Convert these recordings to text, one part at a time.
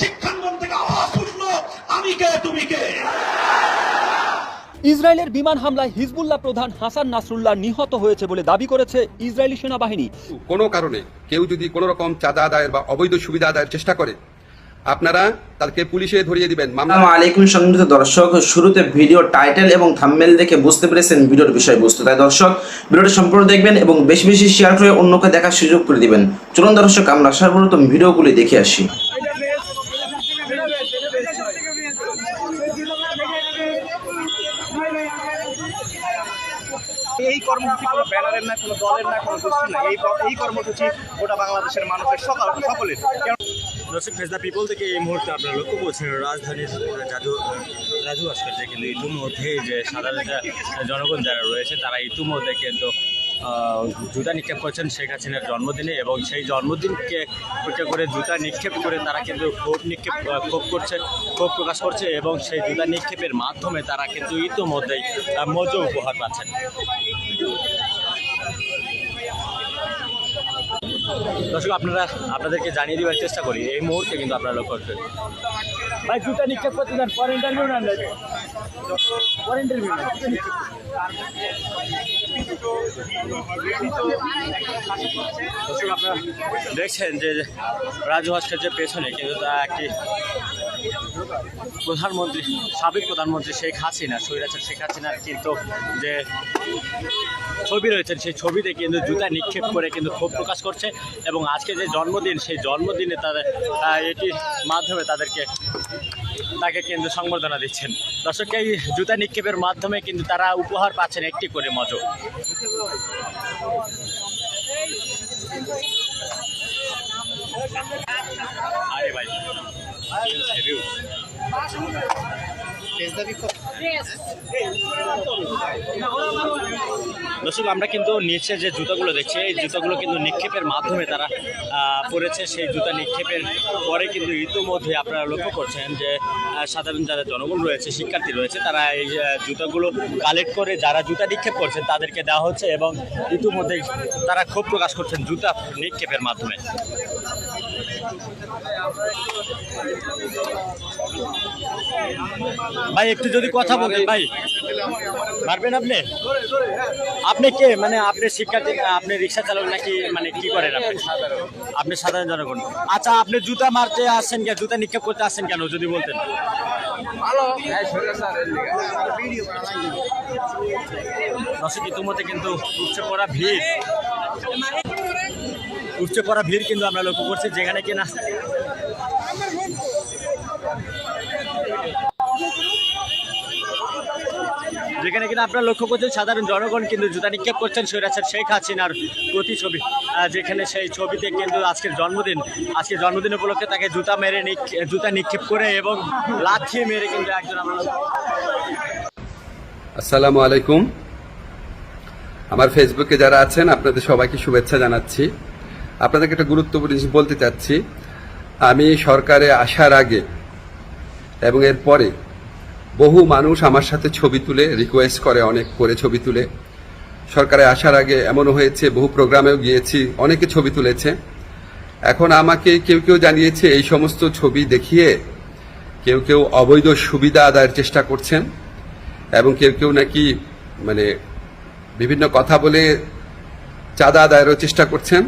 শিক্ষাঙ্গন থেকে আওয়াজ উঠল আমি কে তুমি কে? ইসরায়েলের বিমান হামলায় হিজবুল্লাহ প্রধান হাসান নাসরুল্লাহ নিহত হয়েছে বলে দাবি করেছে ইসরায়েলি সেনাবাহিনী। কোনো কারণে কেউ যদি কোনো রকম চাঁদা আদায়ের বা অবৈধ সুবিধা আদায়ের চেষ্টা করে আপনারা তাকে পুলিশে ধরিয়ে দিবেন। মামলা আসসালামু আলাইকুম সম্মানিত দর্শক শুরুতে ভিডিও টাইটেল এবং থাম্বনেল দেখে বুঝতে পেরেছেন ভিডিওর বিষয়বস্তু। তাই দর্শক ভিডিওটি সম্পূর্ণ দেখবেন এবং বেশি বেশি শেয়ার করে অন্যকে দেখার সুযোগ করে দিবেন। চলুন দর্শক আমরা সর্বপ্রথম ভিডিওগুলি দেখে আসি। এই কর্মসূচি কোনো ব্যানারের না কোনো দলের না কোনো গোষ্ঠীর না। এই এই কর্মসূচি গোটা বাংলাদেশের মানুষের সকল সকলের। দর্শক ফেস পিপল থেকে এই মুহূর্তে আপনারা লক্ষ্য করছেন, রাজধানীর জাদু রাজু ভাস্কর্যে কিন্তু ইতিমধ্যে যে সাধারণ জনগণ যারা রয়েছে, তারা ইতিমধ্যে কিন্তু জুতা নিক্ষেপ করছেন শেখ হাসিনার জন্মদিনে এবং সেই জন্মদিনকে উপেক্ষা করে জুতা নিক্ষেপ করে তারা কিন্তু ক্ষোভ নিক্ষেপ ক্ষোভ করছে, ক্ষোভ প্রকাশ করছে এবং সেই জুতা নিক্ষেপের মাধ্যমে তারা কিন্তু ইতিমধ্যেই মজা উপহার পাচ্ছেন। দর্শক আপনারা আপনাদেরকে জানিয়ে দেওয়ার চেষ্টা করি এই মুহূর্তে কিন্তু আপনারা লক্ষ্য করছেন। ভাই জুতা নিক্ষেপ করতে দেন পরে ইন্টারভিউ না পরে ইন্টারভিউ দর্শক আপনারা দেখছেন যে রাজু যে পেছনে কিন্তু তা একটি প্রধানমন্ত্রী, সাবেক প্রধানমন্ত্রী শেখ হাসিনা, স্বৈরাচার শেখ হাসিনার কিন্তু যে ছবি রয়েছেন, সেই ছবিতে কিন্তু জুতা নিক্ষেপ করে কিন্তু ক্ষোভ প্রকাশ করছে এবং আজকে যে জন্মদিন, সেই জন্মদিনে তাদের এটির মাধ্যমে তাদেরকে, তাকে কিন্তু সংবর্ধনা দিচ্ছেন। দর্শক, এই জুতা নিক্ষেপের মাধ্যমে কিন্তু তারা উপহার পাচ্ছেন একটি করে মজো আরে ভাই দর্শক, আমরা কিন্তু নিচে যে জুতাগুলো দেখছি, এই জুতাগুলো কিন্তু নিক্ষেপের মাধ্যমে তারা পড়েছে সেই জুতা নিক্ষেপের পরে কিন্তু ইতিমধ্যে আপনারা লক্ষ্য করছেন যে সাধারণ যারা জনগণ রয়েছে, শিক্ষার্থী রয়েছে, তারা এই জুতাগুলো কালেক্ট করে যারা জুতা নিক্ষেপ করছেন, তাদেরকে দেওয়া হচ্ছে এবং ইতিমধ্যে তারা ক্ষোভ প্রকাশ করছেন জুতা নিক্ষেপের মাধ্যমে। ভাই একটু যদি কথা বলতেন ভাই। পারবেন আপনি? আপনি কে? মানে আপনি শিক্ষার্থী আপনি রিক্সা চালক নাকি মানে কি করেন আপনি? আপনি সাধারণ জনগণ। আচ্ছা আপনি জুতা মারতে আসছেন কেন? জুতা নিক্ষেপ করতে আসছেন কেন যদি বলতেন? দর্শক ইতিমধ্যে কিন্তু উপচে পড়া ভিড়। উপচে পড়া ভিড় কিন্তু আমরা লক্ষ্য করছি যেখানে কিনা। যেখানে কিনা আপনারা লক্ষ্য করছেন সাধারণ জনগণ কিন্তু জুতা নিক্ষেপ করছেন সৈরাচার শেখ হাসিনার প্রতিছবি। যেখানে সেই ছবিতে কিন্তু আজকের জন্মদিন আজকের জন্মদিন উপলক্ষে তাকে জুতা মেরে জুতা নিক্ষেপ করে এবং লাথি মেরে কিন্তু একজন আসসালামু আলাইকুম। আমার ফেসবুকে যারা আছেন, আপনাদের সবাইকে শুভেচ্ছা জানাচ্ছি। আপনাদেরকে একটা গুরুত্বপূর্ণ জিনিস বলতে চাচ্ছি। আমি সরকারে আসার আগে এবং এর পরে বহু মানুষ আমার সাথে ছবি তুলে রিকোয়েস্ট করে, অনেক করে ছবি তুলে। সরকারে আসার আগে এমনও হয়েছে, বহু প্রোগ্রামেও গিয়েছি, অনেকে ছবি তুলেছে। এখন আমাকে কেউ কেউ জানিয়েছে, এই সমস্ত ছবি দেখিয়ে কেউ কেউ অবৈধ সুবিধা আদায়ের চেষ্টা করছেন এবং কেউ কেউ নাকি মানে বিভিন্ন কথা বলে চাঁদা আদায়েরও চেষ্টা করছেন।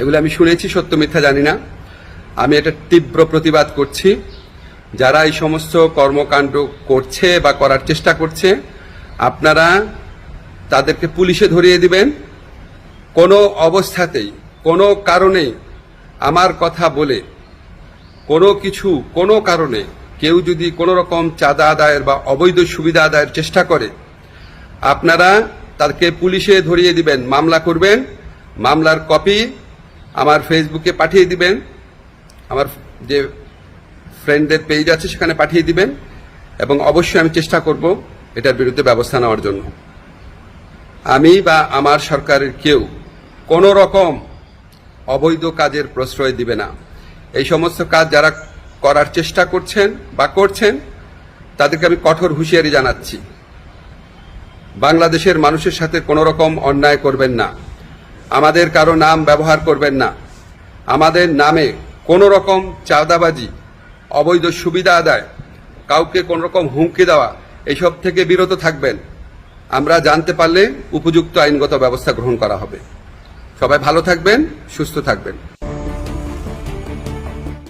এগুলো আমি শুনেছি, সত্য, মিথ্যা জানি না। আমি এটা তীব্র প্রতিবাদ করছি। যারা এই সমস্ত কর্মকাণ্ড করছে বা করার চেষ্টা করছে, আপনারা তাদেরকে পুলিশে ধরিয়ে দিবেন। কোনো অবস্থাতেই, কোনো কারণেই আমার কথা বলে, কোনো কিছু, কোনো কারণে কেউ যদি কোনো রকম চাঁদা আদায়ের বা অবৈধ সুবিধা আদায়ের চেষ্টা করে, আপনারা তাকে পুলিশে ধরিয়ে দিবেন, মামলা করবেন। মামলার কপি আমার ফেসবুকে পাঠিয়ে দিবেন। আমার যে ফ্রেন্ডের পেজ আছে, সেখানে পাঠিয়ে দিবেন। এবং অবশ্যই আমি চেষ্টা করব এটার বিরুদ্ধে ব্যবস্থা নেওয়ার জন্য। আমি বা আমার সরকারের কেউ কোনো রকম অবৈধ কাজের প্রশ্রয় দিবে না। এই সমস্ত কাজ যারা করার চেষ্টা করছেন বা করছেন, তাদেরকে আমি কঠোর হুঁশিয়ারি জানাচ্ছি। বাংলাদেশের মানুষের সাথে কোনো রকম অন্যায় করবেন না। আমাদের কারও নাম ব্যবহার করবেন না। আমাদের নামে কোনো রকম চাঁদাবাজি, অবৈধ সুবিধা আদায়, কাউকে কোন রকম হুমকি দেওয়া, এসব থেকে বিরত থাকবেন। আমরা জানতে পারলে উপযুক্ত আইনগত ব্যবস্থা গ্রহণ করা হবে। সবাই ভালো থাকবেন, সুস্থ থাকবেন।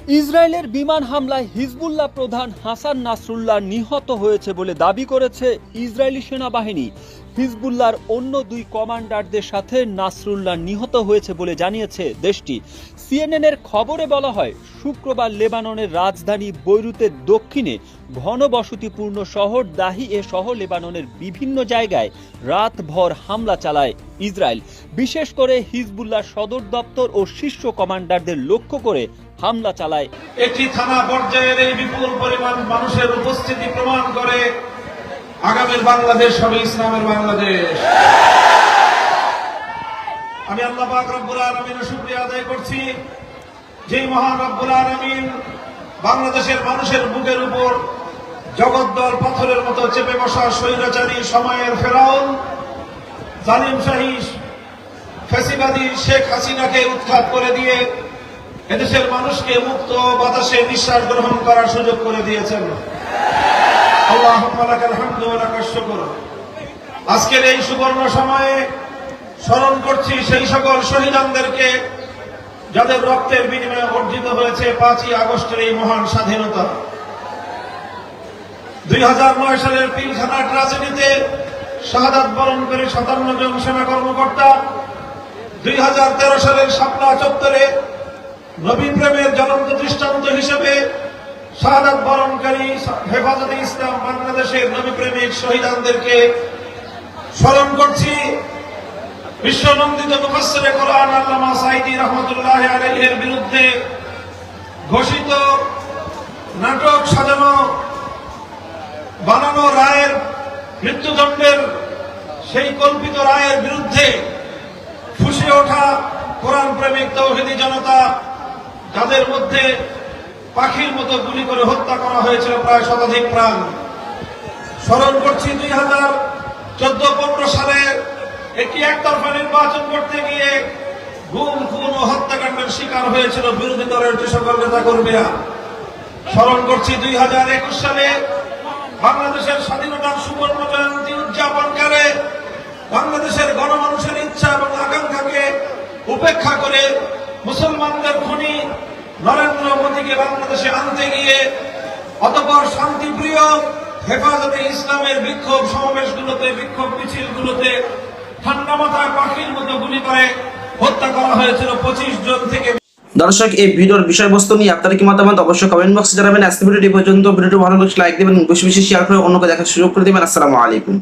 ইসরায়েলের বিমান হামলায় হিজবুল্লাহ প্রধান হাসান নাসরুল্লাহ নিহত হয়েছে বলে দাবি করেছে ইসরায়েলি সেনাবাহিনী। হিজবুল্লাহর অন্য দুই কমান্ডারদের সাথে নাসরুল্লাহ নিহত হয়েছে বলে জানিয়েছে দেশটি। সিএনএনের খবরে বলা হয়, শুক্রবার লেবাননের রাজধানী বৈরুতের দক্ষিণে ঘনবসতিপূর্ণ শহর দাহি এ সহ লেবাননের বিভিন্ন জায়গায় রাতভর হামলা চালায় ইসরায়েল। বিশেষ করে হিজবুল্লাহ সদর দপ্তর ও শীর্ষ কমান্ডারদের লক্ষ্য করে হামলা চালায়। একটি থানা পর্যায়ের এই বিপুল পরিমাণ মানুষের উপস্থিতি প্রমাণ করে আগামীর বাংলাদেশ হবে ইসলামের বাংলাদেশ। আমি আল্লাহ পাক রব্বুল আলমিনের আদায় করছি। যেই মহান রব্বুল আলমিন বাংলাদেশের মানুষের বুকের উপর জগদ্দল পাথরের মতো চেপে বসা স্বৈরাচারী সময়ের ফেরাউন, জালিম শাহী ফেসিবাদী শেখ হাসিনাকে উৎখাত করে দিয়ে এদেশের মানুষকে মুক্ত বাতাসে নিঃশ্বাস গ্রহণ করার সুযোগ করে দিয়েছেন। আজকের এই সুবর্ণ সময়ে স্মরণ করছি সেই সকল শহীদানদেরকে যাদের রক্তের বিনিময়ে অর্জিত হয়েছে পাঁচই আগস্টের এই মহান স্বাধীনতা দুই হাজার নয় সালের পিলখানা ট্রাজেডিতে শাহাদাত বরণ করে সাতান্ন জন সেনা কর্মকর্তা, দুই হাজার তেরো সালের শাপলা চত্বরে নবী প্রেমের জ্বলন্ত দৃষ্টান্ত হিসেবে শাহাদাত বরণকারী হেফাজতে ইসলাম বাংলাদেশের নবী প্রেমিক শহীদানদেরকে স্মরণ করছি। বিশ্বনন্দিত মুফাসসিরে কোরআন আল্লামা সাইদি রহমতুল্লাহ আলাইহির বিরুদ্ধে ঘোষিত নাটক সাজানো, বানানো রায়ের মৃত্যুদণ্ডের সেই কল্পিত রায়ের বিরুদ্ধে ফুসে ওঠা কোরআন প্রেমিক তৌহিদি জনতা যাদের মধ্যে পাখির মতো গুলি করে হত্যা করা হয়েছিল প্রায় শতাধিক প্রাণ। স্মরণ করছি, দুই হাজার চোদ্দ পনেরো সালে একটি একতরফা নির্বাচন করতে গিয়ে গুম, খুন ও হত্যাকাণ্ডের শিকার হয়েছিল বিরোধী দলের যে সকল নেতা কর্মীরা স্মরণ করছি, দুই হাজার একুশ সালে বাংলাদেশের স্বাধীনতার সুবর্ণ জয়ন্তী উদযাপনকালে বাংলাদেশের গণমানুষের ইচ্ছা এবং আকাঙ্ক্ষাকে উপেক্ষা করে মুসলমানদের খুনি নরেন্দ্র মোদীকে বাংলাদেশে আনতে গিয়ে অতপর শান্তিপ্রিয় হেফাজতে ইসলামের বিক্ষোভ সমাবেশগুলোতে, বিক্ষোভ মিছিলগুলোতে ঠান্ডা মাথায় পাখির মতো গুলি করে হত্যা করা হয়েছিল পঁচিশ জন থেকে। দর্শক, এই ভিডিওর বিষয়বস্তু নিয়ে আপনারা কি মতামত অবশ্যই কমেন্ট বক্সে জানাবেন। আজকে ভিডিওটি পর্যন্ত। ভিডিওটি ভালো লাগলে লাইক দেবেন বেশি বেশি শেয়ার করে অন্যকে দেখার সুযোগ করে দেবেন। আসসালামু আলাইকুম।